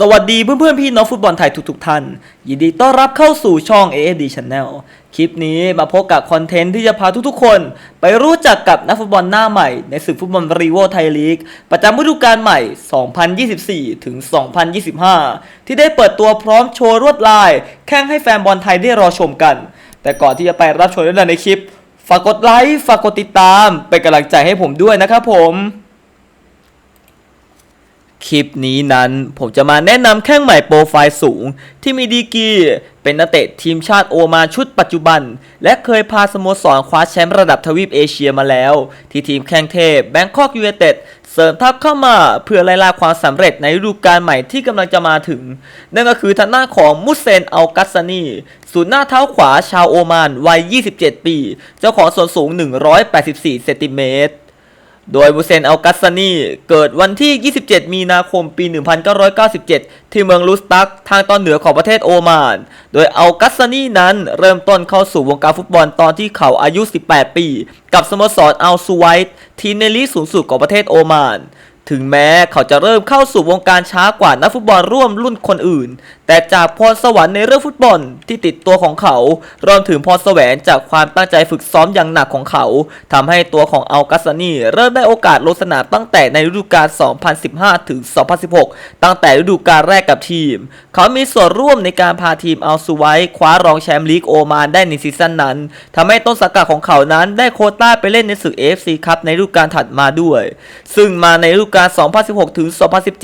สวัสดีเพื่อนๆพี่น้องฟุตบอลไทยทุกๆท่าน ยินดีต้อนรับเข้าสู่ช่อง AFD Channel คลิปนี้มาพบกับคอนเทนต์ที่จะพาทุกๆคน ไปรู้จักกับนักฟุตบอลหน้าใหม่ในศึกฟุตบอลรีโวไทยลีก ประจำฤดูกาลใหม่ 2024 ถึง 2025 ที่ได้เปิดตัวพร้อมโชว์รวดลาย แข่งให้แฟนบอลไทยได้รอชมกัน แต่ก่อนที่จะไปรับชมเรื่องในคลิป ฝากกดไลค์ฝากกดติดตามเป็นกำลังใจให้ผมด้วยนะครับผม คลิปนี้นั้นผมจะมาแนะนำแข้งใหม่โปรไฟล์สูง ที่มีดีกีเป็นนักเตะทีมชาติโอมานชุดปัจจุบัน และเคยพาสโมสรคว้าแชมป์ระดับทวีปเอเชียมาแล้ว ที่ทีมแข้งเทพแบงคอกยูเนเต็ดเสริมทัพเข้ามาเพื่อไล่ล่าความสำเร็จในฤดูกาลใหม่ที่กำลังจะมาถึง นั่นก็คือทางหน้าของมุสเซนอัลกัสซานีศูนย์หน้าเท้าขวาชาวโอมานวัย 27 ปี เจ้าของส่วนสูง 184 เซนติเมตร โดยบุเซนอัลกัสซานีเกิดวันที่ 27 มีนาคม ปี 1997 ที่เมืองลูสตัก ทางตอนเหนือของประเทศโอมาน โดยอัลกัสซานีนั้นเริ่มต้นเข้าสู่วงการฟุตบอลตอนที่เขาอายุ 18 ปี กับสโมสรอัลซูไวท์ทีมในลีกสูงสุดของประเทศโอมาน ถึงแม้เขาจะเริ่มเข้าสู่วงการช้ากว่านักฟุตบอลร่วมรุ่นคนอื่น แต่จากพรสวรรค์ในเรื่องฟุตบอลที่ติดตัวของเขา รวมถึงพรแสวงจากความตั้งใจฝึกซ้อมอย่างหนักของเขาทำให้ตัวของอัลกัสนีเริ่มได้โอกาสลงสนามตั้งแต่ในฤดูกาล 2015 ถึง 2016 ตั้งแต่ฤดูกาลแรกกับทีม เขามีส่วนร่วมในการพาทีมอัลซูไวท์คว้ารองแชมป์ลีกโอมานได้ในซีซั่นนั้นทำให้ต้นสังกัดของเขานั้นได้โคต้าไปเล่นในศึก AFC ครับในฤดูกาลถัดมาด้วย ซึ่งมาในฤดูกาล 2016 ถึง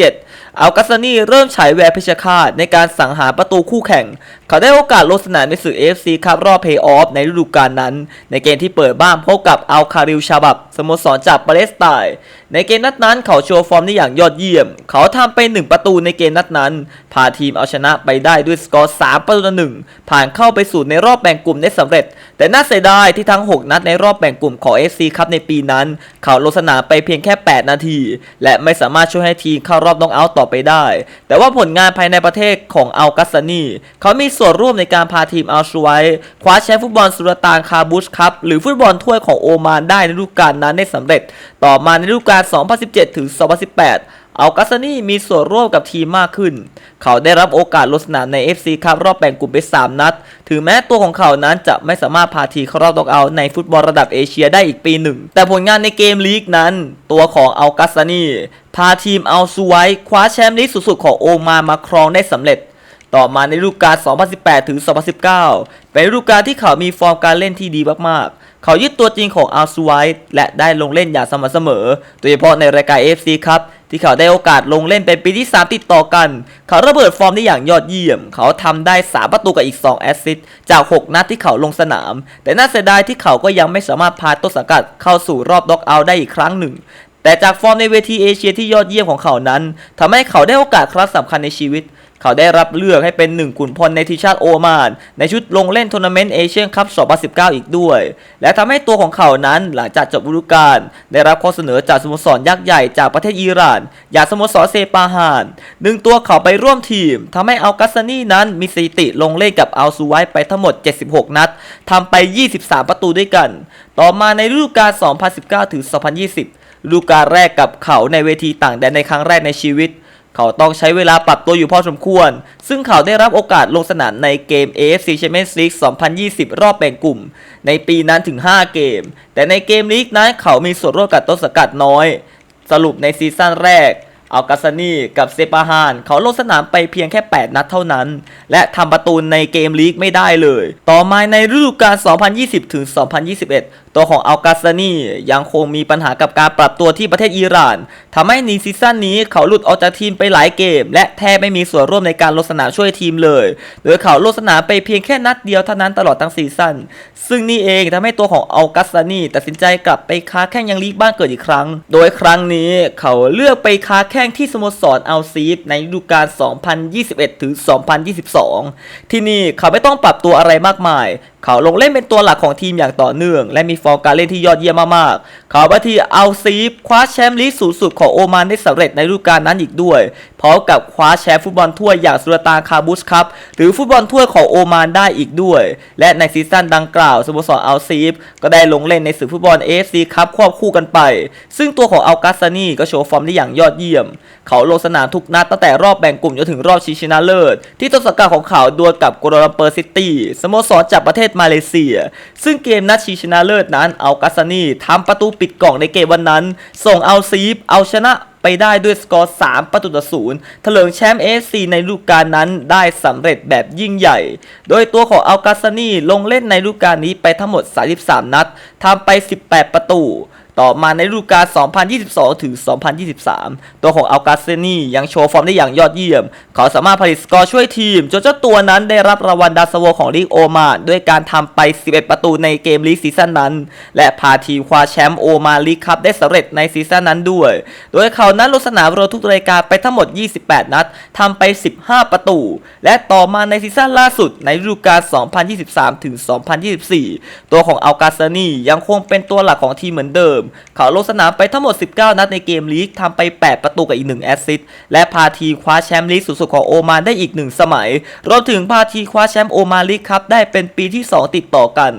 2017 อัลกัสซานีเริ่มฉายแววเพชรฆาตในการสังหารประตูคู่แข่ง เขาได้โอกาสลงสนามในศึก AFC ครับรอบเพย์ออฟในฤดูกาลนั้น ในเกมที่เปิดบ้านพบกับอัลคาริลชาบับสโมสรจากปาเลสไตน์ ในเกมนัดนั้นเขาโชว์ฟอร์มได้อย่างยอดเยี่ยม เขาทำไป 1 ประตูในเกมนัดนั้น พาทีมเอาชนะไปได้ด้วยสกอร์ 3 ประตูต่อหนึ่งผ่านเข้าไปสู่ในรอบแบ่งกลุ่มได้สำเร็จ แต่น่าเสียดายที่ทั้ง 6 นัดในรอบแบ่งกลุ่มของ FC ครับในปีนั้น เขาลงสนามไปเพียงแค่ 8 นาที และไม่สามารถช่วยให้ทีมเข้ารอบน็อกเอาท์ต่อไปได้ แต่ว่าผลงานภายในประเทศของอัลกัสซานีเขามีส่วนร่วมในการพาทีมอัลชไวท์คว้าแชมป์ฟุตบอลสุลต่านคาบุชครับหรือฟุตบอลถ้วยของโอมานได้ในฤดูกาลนั้นได้สำเร็จ ต่อมาในฤดูกาล2017 ถึง 2018 อัลกัสซานีมีส่วนร่วมกับทีมมากขึ้น เขาได้รับโอกาสลงสนามใน FC ครับรอบแบ่งกลุ่มไป 3 นัด ถึงแม้ตัวของเขานั้นจะไม่สามารถพาทีมเข้ารอบน็อกเอาในฟุตบอลระดับเอเชียได้อีกปีหนึ่ง แต่ผลงานในเกมลีกนั้น ตัวของอัลกัสซานีพาทีมเอัลซูไวท์คว้าแชมป์ลีกสูงสุดของโอมานมาครองได้สำเร็จ ต่อมาในฤดูกาล 2018 ถึง 2019 เป็นฤดูกาลที่เขามีฟอร์มการเล่นที่ดีมากๆ เขายึดตัวจริงของอัลซูไวท์และได้ลงเล่นอย่างสม่ำเสมอ โดยเฉพาะในรายการ AFC ครับ ที่เขาได้โอกาสลงเล่นเป็นปีที่ 3 ติดต่อกัน เขาระเบิดฟอร์มได้อย่างยอดเยี่ยม เขาทำได้ 3 ประตูกับอีก 2 แอสซิสต์จาก 6 นัดที่เขาลงสนาม แต่น่าเสียดายที่เขาก็ยังไม่สามารถพาต้นสังกัดเข้าสู่รอบน็อกเอาท์ได้อีกครั้งหนึ่งแต่จากฟอร์มในเวทีเอเชียที่ยอดเยี่ยมของเขานั้นทำให้เขาได้โอกาสครั้งสำคัญในชีวิต เขาได้รับเลือกให้เป็นหนึ่งขุนพลในทีมชาติโอมาน ในชุดลงเล่นทัวร์นาเมนต์เอเชียนคัพ 2019 อีกด้วย และทำให้ตัวของเขานั้นหลังจากจบฤดูกาลได้รับข้อเสนอจากสโมสรยักษ์ใหญ่จากประเทศอิหร่าน อย่างสโมสรเซปาฮานดึงตัวเขาไปร่วมทีมทำให้อัลกัสซานีนั้นมีสถิติลงเล่นกับอัลซูไวไปทั้งหมด 76 นัดทำไป 23 ประตูด้วยกัน ต่อมาในฤดูกาล 2019 ถึง 2020ฤดูกาลแรกกับเขาในเวทีต่างแดนในครั้งแรกในชีวิต เขาต้องใช้เวลาปรับตัวอยู่พอสมควร ซึ่งเขาได้รับโอกาสลงสนามในเกม AFC Champions League 2020 รอบแบ่งกลุ่ม ในปีนั้นถึง 5 เกม แต่ในเกมลีกนั้นเขามีส่วนร่วมกับต้นสังกัดน้อย สรุปในซีซั่นแรก อัลกาซานีกับเซปาฮาน เขาลงสนามไปเพียงแค่ 8 นัดเท่านั้น และทำประตูในเกมลีกไม่ได้เลย ต่อมาในฤดูกาล 2020ถึง2021 ตัวของอัลกาซานียังคงมีปัญหากับการปรับตัวที่ประเทศอิหร่านทำให้ในซีซั่นนี้เขาหลุดออกจากทีมไปหลายเกม และแทบไม่มีส่วนร่วมในการลงสนามช่วยทีมเลย โดยเขาลงสนามไปเพียงแค่นัดเดียวเท่านั้นตลอดทั้งซีซั่นซึ่งนี่เองทำให้ตัวของอัลกัสซานีตัดสินใจกลับไปค้าแข้งยังลีกบ้านเกิดอีกครั้ง โดยครั้งนี้เขาเลือกไปค้าแข้งที่สโมสรอัลซีฟในฤดูกาล 2021 ถึง 2022 ที่นี่เขาไม่ต้องปรับตัวอะไรมากมาย เขาลงเล่นเป็นตัวหลักของทีมอย่างต่อเนื่อง และมีฟอร์มการเล่นที่ยอดเยี่ยมมากๆ เขาไปที่เอาซีฟคว้าแชมป์ลีกสูงสุดของโอมานได้สำเร็จในฤดูกาลนั้นอีกด้วย พร้อมกับคว้าแชมป์ฟุตบอลถ้วยอย่างสุลตานคาบุสครับหรือฟุตบอลถ้วยของโอมานได้อีกด้วย และในซีซั่นดังกล่าวสโมสรอัลซีฟก็ได้ลงเล่นในศึกฟุตบอล AFC ครับควบคู่กันไป ซึ่งตัวของอัลกาซานีก็โชว์ฟอร์มได้อย่างยอดเยี่ยม เขาลงสนามทุกนัดตั้งแต่รอบแบ่งกลุ่มจนถึงรอบชิงชนะเลิศที่ต้นสังกัดของเขาดวลกับกัวลาลัมเปอร์ซิตี้สโมสรจากประเทศมาเลเซีย ซึ่งเกมนัดชิงชนะเลิศนั้นอัลกาซานีทำประตูปิดกล่องในเกมวันนั้น ส่งเอาซีฟเอาชนะไปได้ด้วยสกอร์ 3 ประตูต่อศูนย์เถลิงแชมป์ AFC ในฤดูกาลนั้นได้สำเร็จแบบยิ่งใหญ่ โดยตัวของอัลกาซานีลงเล่นในฤดูกาลนี้ไปทั้งหมด 33 นัดทำไป 18 ประตู ต่อมาในฤดูกาล 2022 ถึง 2023 ตัวของอัลกาเซนียังโชว์ฟอร์มได้อย่างยอดเยี่ยม เขาสามารถผลิตสกอร์ช่วยทีม จนเจ้าตัวนั้นได้รับรางวัลดาวซันโวของลีกโอมาด้วยการทำไป 11 ประตูในเกมลีกซีซั่นนั้น และพาทีมคว้าแชมป์โอมาลีกคัพได้สำเร็จในซีซั่นนั้นด้วย โดยเขานั้นลงสนามรวมทุกรายการไปทั้งหมด 28 นัดทำไป 15 ประตู และต่อมาในซีซั่นล่าสุดในฤดูกาล 2023 ถึง 2024 ตัวของอัลกาเซนียังคงเป็นตัวหลักของทีมเหมือนเดิมเขาลงสนามไปทั้งหมด 19 นัดในเกมลีกทำไป 8 ประตูกับอีก 1 แอสซิสต์และพาทีคว้าแชมป์ลีกสูงสุดของโอมานได้อีก 1 สมัย รวมถึงพาทีคว้าแชมป์โอมานลีกครับได้เป็นปีที่ 2 ติดต่อกัน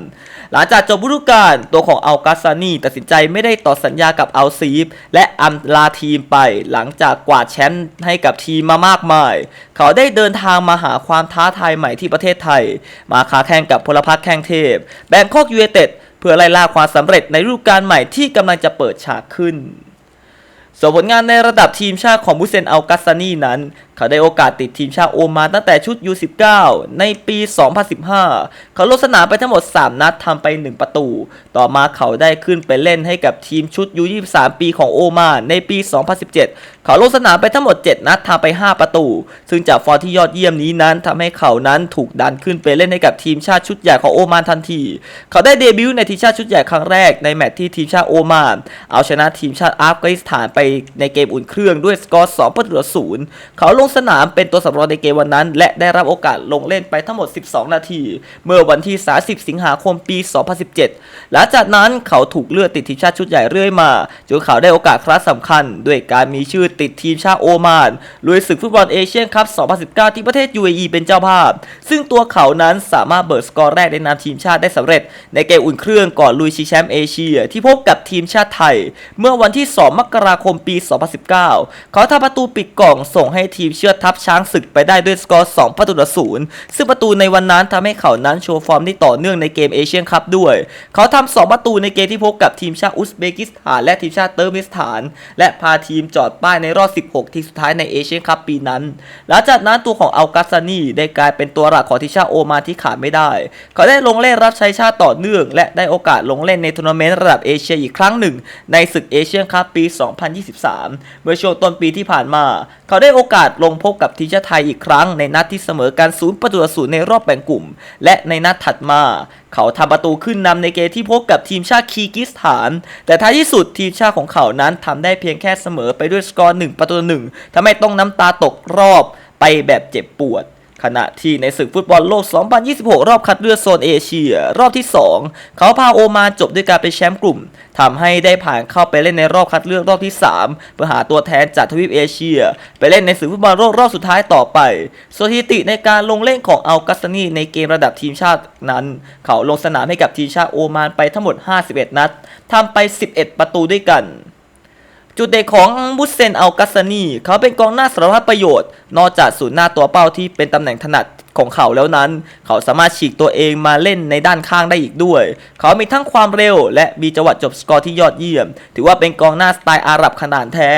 หลังจากจบฤดูกาลตัวของอัลกาซานีตัดสินใจไม่ได้ต่อสัญญากับอัลซีฟและอัมลาทีมไป หลังจากกวาดแชมป์ให้กับทีมมามากมาย เขาได้เดินทางมาหาความท้าทายใหม่ที่ประเทศไทย มาค้าแข่งกับพลพรรคแข่งเทพ แบงคอกยูเอเต็ด พื่อไล่ล่าความสำเร็จในฤดูกาลใหม่ที่กำลังจะเปิดฉากขึ้นส่วนผลงานในระดับทีมชาติของมุเซนอัลกัสซานีนั้น เขาได้โอกาสติดทีมชาติโอมานตั้งแต่ชุด U19 ในปี 2015 เขาลงสนามไปทั้งหมด 3 นัดทำไป 1 ประตู ต่อมาเขาได้ขึ้นไปเล่นให้กับทีมชุด U23 ปีของโอมานในปี 2017 เขาลงสนามไปทั้งหมด 7 นัดทำไป 5 ประตู ซึ่งจากฟอร์มที่ยอดเยี่ยมนี้นั้นทำให้เขานั้นถูกดันขึ้นไปเล่นให้กับทีมชาติชุดใหญ่ของโอมานทันที เขาได้เดบิวต์ในทีมชาติชุดใหญ่ครั้งแรกในแมตช์ที่ทีมชาติโอมาน เอาชนะทีมชาติอัฟกานิสถานไปในเกมอุ่นเครื่องด้วยสกอร์2ประตูต่อศูนย์เขาลงสนามเป็นตัวสำรองในเกมวันนั้น และได้รับโอกาสลงเล่นไปทั้งหมด 12 นาที เมื่อวันที่ 30 สิงหาคมปี 2017 หลังจากนั้นเขาถูกเลือกติดทีมชาติชุดใหญ่เรื่อยมาจนเขาได้โอกาสครั้งสำคัญ ด้วยการมีชื่อติดทีมชาติโอมานลุยศึกฟุตบอลเอเชียนคัพ 2019 ที่ประเทศ UAE เป็นเจ้าภาพ ซึ่งตัวเขานั้นสามารถเบิร์สกอร์แรกในนามทีมชาติได้สำเร็จ ในเกมอุ่นเครื่องก่อนลุยชิงแชมป์เอเชีย ที่พบกับทีมชาติไทย เมื่อวันที่ 2 มกราคมปี 2019 เขาทำประตูปิดกล่องส่งให้ทีมเชือดทัพช้างศึกไปได้ด้วยสกอร์ 2 ประตูต่อศูนย์ซึ่งประตูในวันนั้นทำให้เขานั้นโชว์ฟอร์มที่ต่อเนื่องในเกมเอเชียนคัพด้วย เขาทำ2ประตูในเกมที่พบกับทีมชาติอุซเบกิสถาน และทีมชาติเติร์กมิสถาน และพาทีมจอดป้ายในรอบ 16 ทีมสุดท้ายในเอเชียนคัพปีนั้น หลังจากนั้นตัวของอัลกาซานีได้กลายเป็นตัวหลักของทีมชาติโอมานที่ขาดไม่ได้ เขาได้ลงเล่นรับใช้ชาติต่อเนื่อง และได้โอกาสลงเล่นในทัวร์นาเมนต์ระดับเอเชียอีกครั้งหนึ่ง ในศึกเอเชียนคัพปี 2023 เมื่อช่วงต้นปีที่ผ่านมา เขาได้โอกาสลงพบกับทีมชาติไทยอีกครั้งในนัดที่เสมอการศูนย์ประตูต่อศูนย์ในรอบแบ่งกลุ่ม และในนัดถัดมา เขาทำประตูขึ้นนำในเกมที่พบกับทีมชาติคีร์กิสถาน แต่ท้ายที่สุดทีมชาติของเขานั้นทำได้เพียงแค่เสมอไปด้วยสกอร์1ประตูหนึ่งทำให้ต้องน้ำตาตกรอบไปแบบเจ็บปวด ขณะที่ในศึกฟุตบอลโลก 2026 รอบคัดเลือกโซนเอเชีย รอบที่ 2 เขาพาโอมานจบด้วยการเป็นแชมป์กลุ่มทำให้ได้ผ่านเข้าไปเล่นในรอบคัดเลือกรอบที่ 3 เพื่อหาตัวแทนจากทวีปเอเชีย ไปเล่นในศึกฟุตบอลโลกรอบสุดท้ายต่อไป สถิติในการลงเล่นของอัลกัสนีในเกมระดับทีมชาตินั้น เขาลงสนามให้กับทีมชาติโอมานไปทั้งหมด 51 นัดทำไป 11 ประตูด้วยกัน จุดเด่นของมุสเซนอัลกัสซนีเขาเป็นกองหน้าสารพัดประโยชน์ นอกจากศูนย์หน้าตัวเป้าที่เป็นตำแหน่งถนัดของเขาแล้วนั้น เขาสามารถฉีกตัวเองมาเล่นในด้านข้างได้อีกด้วย เขามีทั้งความเร็ว และมีจังหวะจบสกอร์ที่ยอดเยี่ยม ถือว่าเป็นกองหน้าสไตล์อาหรับขนาดแท้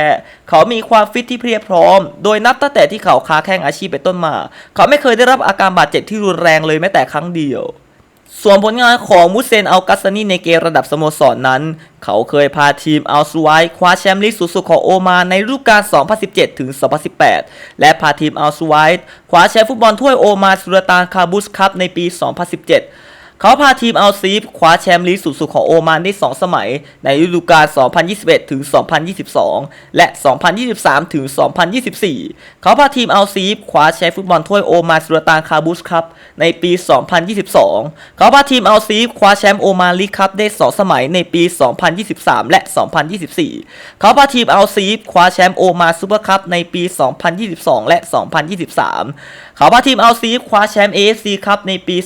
เขามีความฟิตที่เพียบพร้อม โดยนับตั้งแต่ที่เขาค้าแข่งอาชีพเป็นต้นมา เขาไม่เคยได้รับอาการบาดเจ็บที่รุนแรงเลยแม้แต่ครั้งเดียว ส่วนผลงานของมุสเซนอัลกัสซานีในเกมระดับสโมสรนนั้น เขาเคยพาทีมอัลซูไวคว้าแชมป์ลีกสูงสุดของโอมานในฤดูกาล 2017 ถึง 2018 และพาทีมอัลซูไวคว้าแชมป์ฟุตบอลถ้วยโอมานสุลตานคาบุสคัพในปี 2017 เขาพาทีมอัลซีฟคว้าแชมป์ลีกสูงสุดของโอมานได้ 2 สมัย ในฤดูกาล 2021 ถึง 2022 และ 2023 ถึง 2024 เขาพาทีมอัลซีฟคว้าแชมป์ฟุตบอลถ้วยโอมานสุลตานคาบูชครับในปี 2022 เขาพาทีมอัลซีฟคว้าแชมป์โอมานลีกครับได้ 2 สมัยในปี 2023 และ 2024 เขาพาทีมอัลซีฟคว้าแชมป์โอมานซูเปอร์คัพในปี 2022 และ 2023 เขาพาทีมเอาซีฟคว้าแชมป์ AFC ครับในปี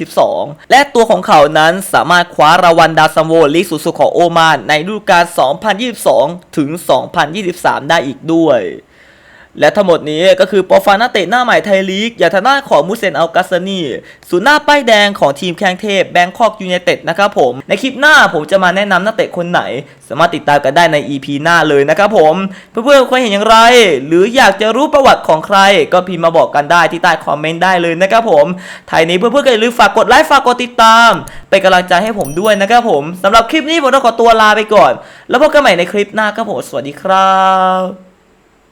2022 และตัวของเขานั้นสามารถคว้ารางวัลดาวซัมโวลีกสูงสุดของโอมานในฤดูกาล 2022 ถึง 2023 ได้อีกด้วย และทั้งหมดนี้ก็คือโปรไฟล์นักเตะหน้าใหม่ไทยลีก อย่างทางด้านของมูเซนอัลกัสนีศูนย์หน้าป้ายแดงของทีมแข้งเทพแบงคอกยูไนเต็ดนะครับผม ในคลิปหน้าผมจะมาแนะนำนักเตะคนไหน สามารถติดตามกันได้ใน EP หน้าเลยนะครับผม เพื่อนๆเคยเห็นอย่างไร หรืออยากจะรู้ประวัติของใคร ก็พิมพ์มาบอกกันได้ที่ใต้คอมเมนต์ได้เลยนะครับผมไทยนี้เพื่อนๆก็อย่าลืมฝากกดไลค์ฝากกดติดตามเป็นกำลังใจให้ผมด้วยนะครับผมสำหรับคลิปนี้ผมต้องขอตัวลาไปก่อน แล้วพบกันใหม่ในคลิปหน้าครับผมสวัสดีครับ